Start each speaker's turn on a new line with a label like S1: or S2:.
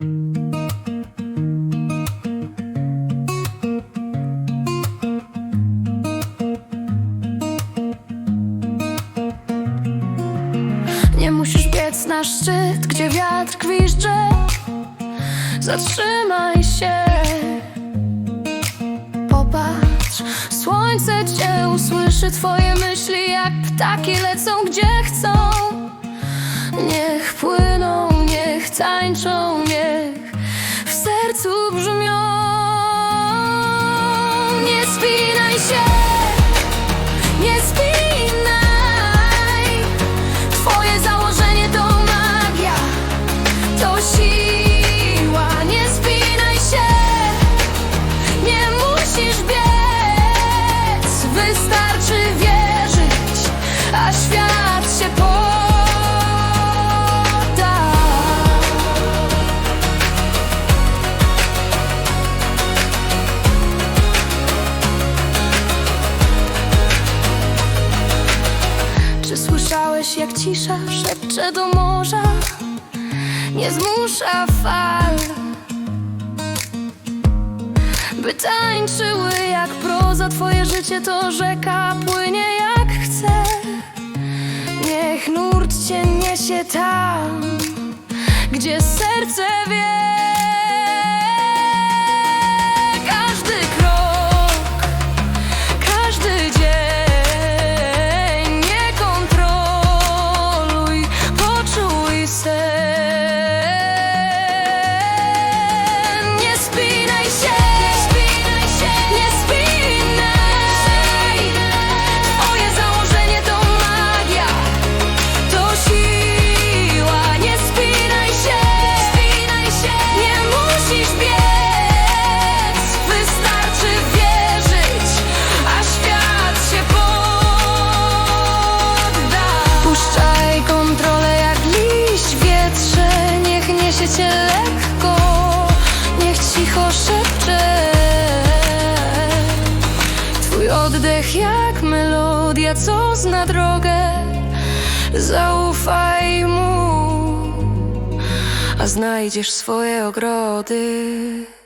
S1: Nie musisz biec na szczyt, gdzie wiatr gwizdże Zatrzymaj się. Popatrz, słońce cię usłyszy. Twoje myśli jak ptaki lecą gdzie chcą niech tańczą, niech jak cisza szepcze do morza? Nie zmusza fal By tańczyły jak proza. Twoje życie to rzeka płynie jak chce. Niech nurt cię niesie tam Gdzie serce wie niesie cię lekko, niech cicho szepcze. Twój oddech jak melodia, co zna drogę. Zaufaj mu, a znajdziesz swoje ogrody.